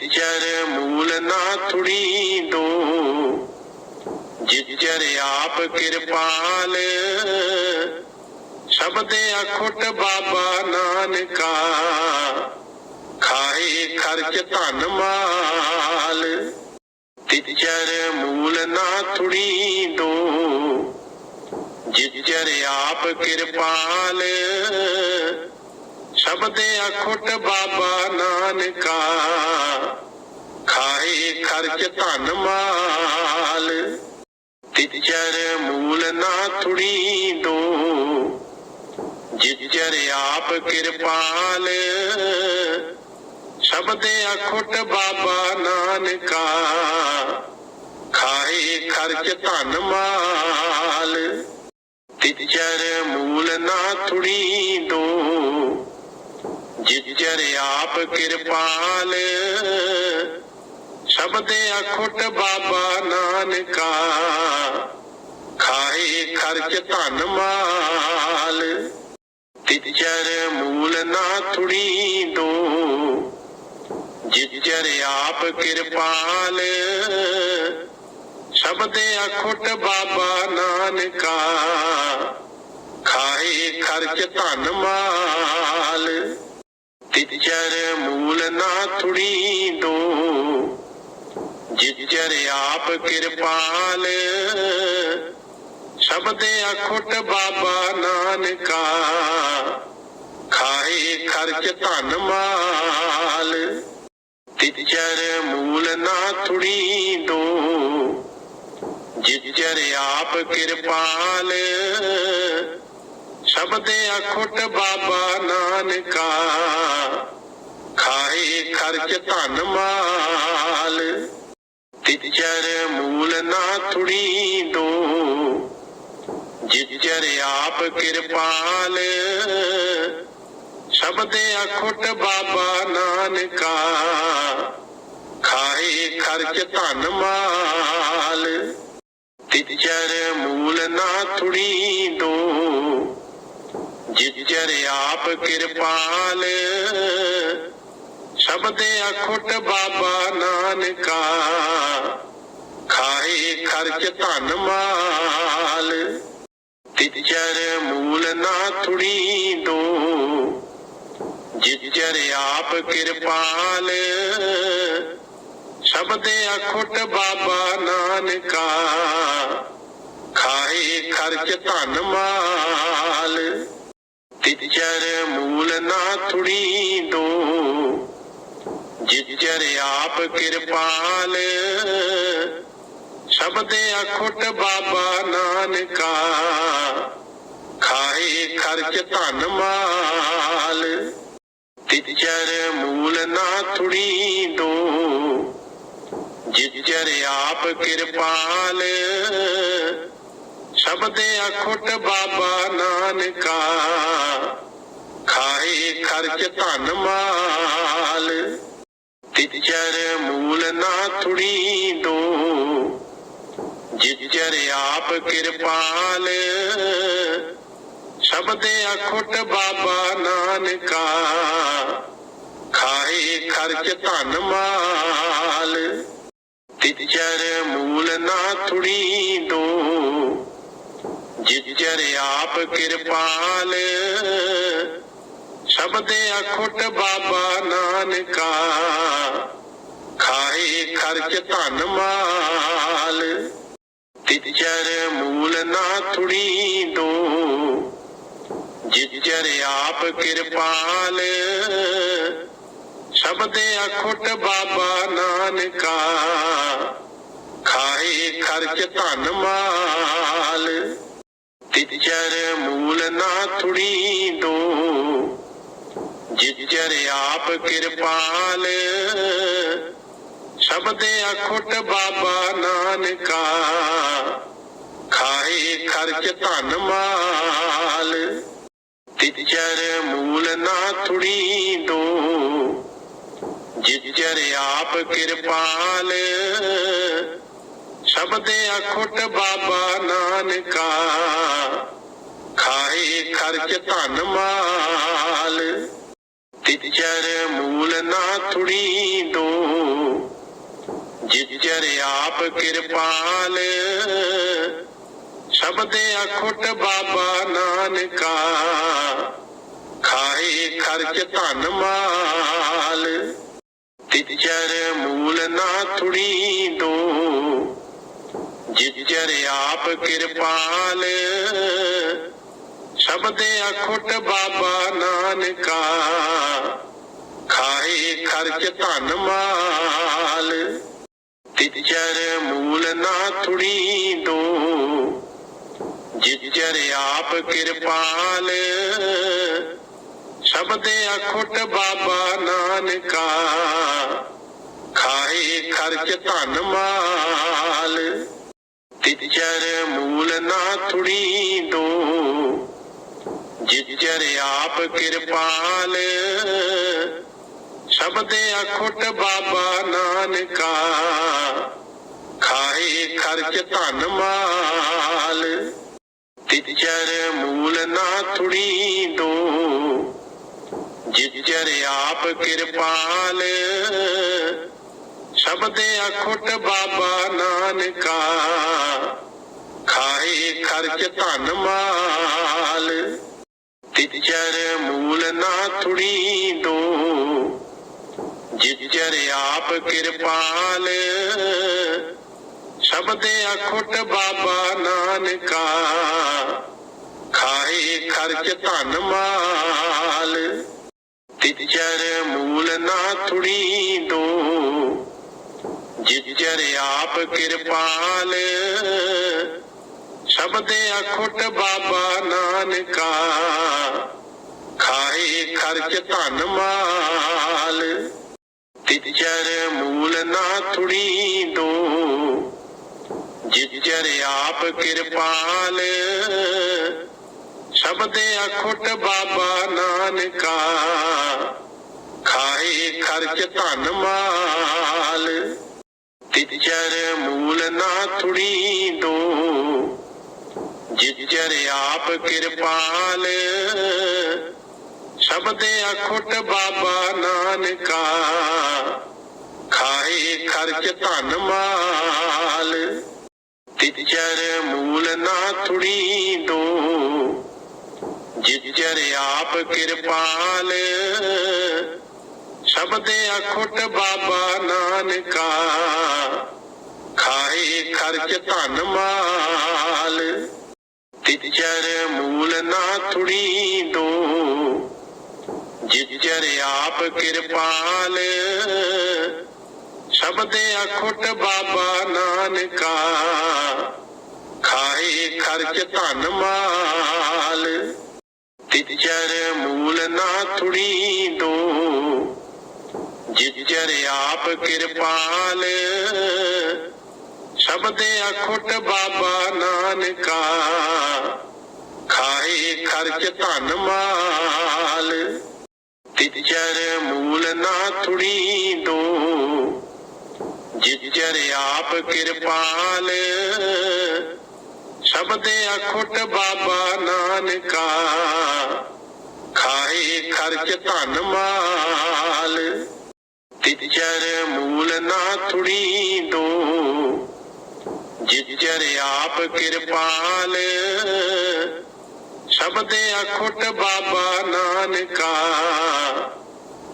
ਤਿਚਰ ਮੂਲ ਨਾ ਥੁੜੀ ਦੋ ਜਿਜਰ ਆਪ ਕਿਰਪਾਲ। ਸ਼ਬਦ ਅਖੁੱਟ ਬਾਬਾ ਨਾਨਕਾ। ਖਾਏ ਖਰਚ ਧਨ ਮਾਲ। ਤਿਜਰ ਮੂਲ ਨਾ ਥੁੜੀ ਦੋ ਜਿਜਰ ਆਪ ਕਿਰਪਾਲ। ਸ਼ਬਦ ਅਖੁੱਟ ਬਾਬਾ ਨਾਨਕਾ, ਖਾਏ ਖਰਚ ਧਨ ਮਾਲ। ਤਿਚਰ ਮੂਲ ਨਾ ਥੁੜੀ ਦੋ ਜਿਚਰ ਆਪ ਕਿਰਪਾਲ। ਸ਼ਬਦ ਅਖੁੱਟ ਬਾਬਾ ਨਾਨਕਾ, ਖਾਏ ਖਰਚ ਧਨ ਮਾਲ। ਤਿਚਰ ਮੂਲ ਨਾ ਥੁੜੀ ਦੋ ਜਿਚਰ ਆਪ ਕਿਰਪਾਲ, ਸ਼ਬਦ ਅਖੁੱਟ ਬਾਬਾ ਨਾਨਕਾ, ਖਾਏ ਖਰਚ ਧਨ ਮਾਲ। ਤਿਚਰ ਮੂਲ ਨਾ ਥੁੜੀ ਦੋ ਜਿਚਰ ਆਪ ਕਿਰਪਾਲ, ਸ਼ਬਦ ਅਖੁੱਟ ਬਾਬਾ ਨਾਨਕਾ, ਖਾਏ ਖਰਚ ਧਨ ਮਾਲ। ਤਿਚਰ ਮੂਲ ਨਾ ਥੁੜੀ ਦੋ। ਜਿਚਰ ਆਪ ਕਿਰਪਾਲ। ਸ਼ਬਦ ਅਖੁੱਟ ਬਾਬਾ ਨਾਨਕਾ। ਖਾਏ ਖਰਚ ਧਨ ਮਾਲ। ਤਿਚਰ ਮੂਲ ਨਾ ਥੁੜੀ ਦੋ। ਜਿਚਰ ਆਪ ਕਿਰਪਾਲ। ਸ਼ਬਦ ਅਖੁੱਟ ਬਾਬਾ ਨਾਨਕਾ, ਖਾਏ ਖਰਚ ਧਨ ਮਾਲ। ਤਿਚਰ ਮੂਲ ਨਾ ਥੁੜੀ ਦੋ ਜਿਚਰ ਆਪ ਕਿਰਪਾਲ। ਸ਼ਬਦ ਅਖੁੱਟ ਬਾਬਾ ਨਾਨਕਾ, ਖਾਏ ਖਰਚ ਧਨ ਮਾਲ। ਤਿਚਰ ਮੂਲ ਨਾ ਥੁੜੀ ਦੋ ਜਿਚਰ ਆਪ ਕਿਰਪਾਲ, ਸ਼ਬਦ ਅਖੁੱਟ ਬਾਬਾ ਨਾਨਕਾ, ਖਾਏ ਖਰਚ ਧਨ ਮਾਲ। ਤਿਚਰ ਮੂਲ ਨਾ ਥੁੜੀ ਦੋ ਜਿਚਰ ਆਪ ਕਿਰਪਾਲ, ਸ਼ਬਦ ਅਖੁੱਟ ਬਾਬਾ ਨਾਨਕਾ, ਖਾਏ ਖਰਚ ਧਨ ਮਾਲ। ਤਿਚਰ ਮੂਲ ਨਾ ਥੁੜੀ ਦੋ। ਜਿਚਰ ਆਪ ਕਿਰਪਾਲ। ਸ਼ਬਦ ਅਖੁੱਟ ਬਾਬਾ ਨਾਨਕਾ। ਖਾਏ ਖਰਚ ਧਨ ਮਾਲ। ਤਿਚਰ ਮੂਲ ਨਾ ਥੁੜੀ ਦੋ। ਜਿਚਰ ਆਪ ਕਿਰਪਾਲ। ਸ਼ਬਦ ਅਖੁੱਟ ਬਾਬਾ ਨਾਨਕਾ, ਖਾਏ ਖਰਚ ਧਨ ਮਾਲ। ਤਿਚਰ ਮੂਲ ਨਾ ਥੁੜੀ ਦੋ ਜਿਚਰ ਆਪ ਕਿਰਪਾਲ। ਸ਼ਬਦ ਅਖੁੱਟ ਬਾਬਾ ਨਾਨਕਾ, ਖਾਏ ਖਰਚ ਧਨ ਮਾਲ। ਤਿਚਰ ਮੂਲ ਨਾ ਥੁੜੀ ਦੋ ਆਪ ਕਿਰਪਾਲ। ਸ਼ਬਦ ਅਖੁੱਟ ਬਾਬਾ ਨਾਨਕਾ, ਖਾਏ ਖਰਚ ਧਨ ਮਾਲ। ਤਿਚਰ ਮੂਲ ਨਾ ਥੁੜੀ ਦੋ ਜਿਚਰ ਆਪ ਕਿਰਪਾਲ। ਸ਼ਬਦ ਅਖੁੱਟ ਬਾਬਾ ਨਾਨਕਾ, ਖਾਏ ਖਰਚ ਧਨ ਮਾਲ। ਤਿਜਰ ਮੂਲ ਨਾ ਥੁੜੀ ਦੋ। ਜਿਜਰ ਆਪ ਕਿਰਪਾਲ। ਸ਼ਬਦ ਅਖੁੱਟ ਬਾਬਾ ਨਾਨਕਾ। ਖਾਏ ਖਰਚ ਧਨ ਮਾਲ। ਤਿਜਰ ਮੂਲ ਨਾ ਥੁੜੀ ਦੋ। ਜਿਜਰ ਆਪ ਕਿਰਪਾਲ। ਸ਼ਬਦ ਅਖੁੱਟ ਬਾਬਾ ਨਾਨਕਾ। ਖਰਚ ਧਨ ਮਾਲ। ਤਿਚਰ ਮੂਲ ਨਾ ਥੁੜੀ ਦੋ। ਆਪ ਕਿਰਪਾਲ। ਸ਼ਬਦੇ ਅਖੁੱਟ ਬਾਬਾ ਨਾਨਕਾ। ਖਾਏ ਖਰਚ ਧਨ ਮਾਲ। ਤਿਚਰ ਮੂਲ ਨਾ ਥੁੜੀ ਦੋ। ਜਿਚਰ ਆਪ ਕਿਰਪਾਲ। ਸ਼ਬਦੇ ਅਖੁੱਟ ਬਾਬਾ ਨਾਨਕਾ, ਖਾਏ ਖਰਚ ਧਨ ਮਾਲ। ਤਿਚਰ ਮੂਲ ਨਾ ਥੁੜੀ ਦੋ ਜਿਚਰ ਆਪ ਕਿਰਪਾਲ। ਸ਼ਬਦੇ ਅਖੁੱਟ ਬਾਬਾ ਨਾਨਕਾ, ਖਾਏ ਖਰਚ ਧਨ ਮਾਲ। ਤਿਚਰ ਮੂਲ ਨਾ ਥੁੜੀ ਦੋ ਜਿਚਰ ਆਪ ਕਿਰਪਾਲ, ਸ਼ਬਦੇ ਅਖੁੱਟ ਬਾਬਾ ਨਾਨਕਾ, ਖਾਏ ਖਰਚ ਧਨ ਮਾਲ। ਤਿਚਰ ਮੂਲ ਨਾ ਥੁੜੀ ਦੋ ਜਿਚਰ ਆਪ ਕਿਰਪਾਲ, ਸ਼ਬਦੇ ਅਖੁੱਟ ਬਾਬਾ ਨਾਨਕਾ, ਖਾਏ ਖਰਚ ਧਨ ਮਾਲ। ਤਿਚਰ ਮੂਲ ਨਾ ਥੁੜੀ ਦੋ ਜਿਚਰ ਆਪ ਕਿਰਪਾਲ। ਸ਼ਬਦੇ ਅਖੁੱਟ ਬਾਬਾ ਨਾਨਕਾ, ਖਾਏ ਖਰਚ ਧਨ ਮਾਲ। ਤਿਚਰ ਮੂਲ ਨਾ ਥੁੜੀ ਦੋ ਜਿਚਰ ਆਪ ਕਿਰਪਾਲ। ਸ਼ਬਦੇ ਅਖੁੱਟ ਬਾਬਾ ਨਾਨਕਾ, ਖਾਏ ਖਰਚ ਧਨ ਮਾਲ। ਤਿਚਰ ਮੂਲ ਨਾ ਥੁੜੀ ਦੋ ਜਿਚਰ ਆਪ ਕਿਰਪਾਲ। ਸ਼ਬਦੇ ਅਖੁੱਟ ਬਾਬਾ ਨਾਨਕਾ, ਖਾਏ ਖਰਚ ਧਨ ਮਾਲ। ਤਿਚਰ ਮੂਲ ਨਾ ਥੁੜੀ ਦੋ ਜਿਚਰ ਆਪ ਕਿਰਪਾਲ। ਸ਼ਬਦੇ ਅਖੁੱਟ ਬਾਬਾ ਨਾਨਕਾ। ਖਾਏ ਖਰਚ ਧਨ ਮਾਲ। ਤਿਚਰ ਮੂਲ ਨਾ ਥੁੜੀ ਦੋ। ਜਿਚਰ ਆਪ ਕਿਰਪਾਲ। ਸ਼ਬਦੇ ਅਖੁੱਟ ਬਾਬਾ ਨਾਨਕਾ। ਖਾਏ ਖਰਚ ਧਨ ਮਾਲ। ਤਿਜਰ ਮੂਲ ਨਾ ਥੁੜੀ ਦੋ ਜਿਜਰ ਆਪ ਕਿਰਪਾਲ। ਸ਼ਬਦੇ ਅਖੁੱਟ ਬਾਬਾ ਨਾਨਕਾ, ਖਾਏ ਖਰਚ ਧਨ ਮਾਲ। ਤਿਜਰ ਮੂਲ ਨਾ ਥੁੜੀ ਦੋ ਜਿਜਰ ਆਪ ਕਿਰਪਾਲ। ਸ਼ਬਦੇ ਅਖੁੱਟ ਬਾਬਾ ਨਾਨਕਾ। ਖਾਏ ਖਰਚ ਧਨ ਮਾਲ। ਤਿਚਰ ਮੂਲ ਨਾ ਥੁੜੀ ਦੋ। ਜਿਚਰ ਆਪ ਕਿਰਪਾਲ। ਸ਼ਬਦੇ ਅਖੁੱਟ ਬਾਬਾ ਨਾਨਕਾ। ਖਾਏ ਖਰਚ ਧਨ ਮਾਲ। ਤਿਚਰ ਮੂਲ ਨਾ ਥੁੜੀ ਦੋ। ਜਿਚਰ ਆਪ ਕਿਰਪਾਲ, ਸ਼ਬਦੇ ਅਖੁੱਟ ਬਾਬਾ ਨਾਨਕਾ,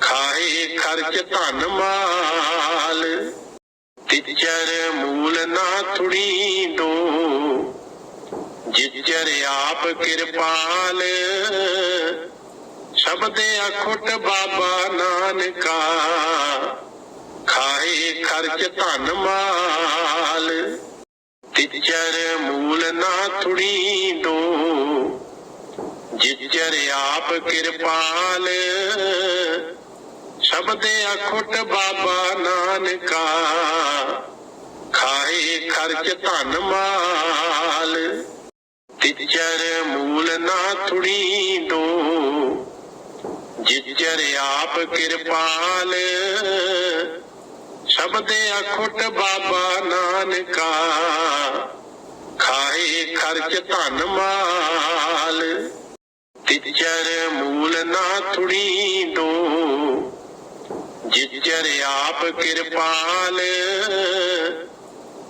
ਖਾਏ ਖਰਚ ਧਨ ਮਾਲ। ਤਿਚਰ ਮੂਲ ਨਾ ਥੁੜੀ ਦੋ ਜਿਚਰ ਆਪ ਕਿਰਪਾਲ, ਸ਼ਬਦੇ ਅਖੁੱਟ ਬਾਬਾ ਨਾਨਕਾ, ਖਾਏ ਖਰਚ ਧਨ ਮਾਲ। ਤਿਚਰ ਮੂਲ ਨਾ ਥੁੜੀ ਦੋ ਜਿਜਰ ਆਪ ਕਿਰਪਾਲ। ਸ਼ਬਦੇ ਅਖੁੱਟ ਬਾਬਾ ਨਾਨਕਾ। ਖਾਏ ਖਰਚ ਧਨ ਮਾਲ। ਤਿਚਰ ਮੂਲ ਨਾ ਥੁੜੀ ਦੋ ਜਿਜਰ ਆਪ ਕਿਰਪਾਲ। ਸ਼ਬਦੇ ਅਖੁੱਟ ਬਾਬਾ ਨਾਨਕਾ, ਖਾਏ ਖਰਚ ਧਨ ਮਾਲ। ਤਿਚਰ ਮੂਲ ਨਾ ਥੁੜੀ ਦੋ ਜਿਚਰ ਆਪ ਕਿਰਪਾਲ।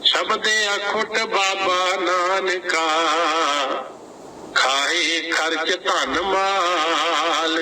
ਸ਼ਬਦ ਅਖੁੱਟ ਬਾਬਾ ਨਾਨਕਾ, ਖਾਏ ਖਰਚ ਧਨ ਮਾਲ।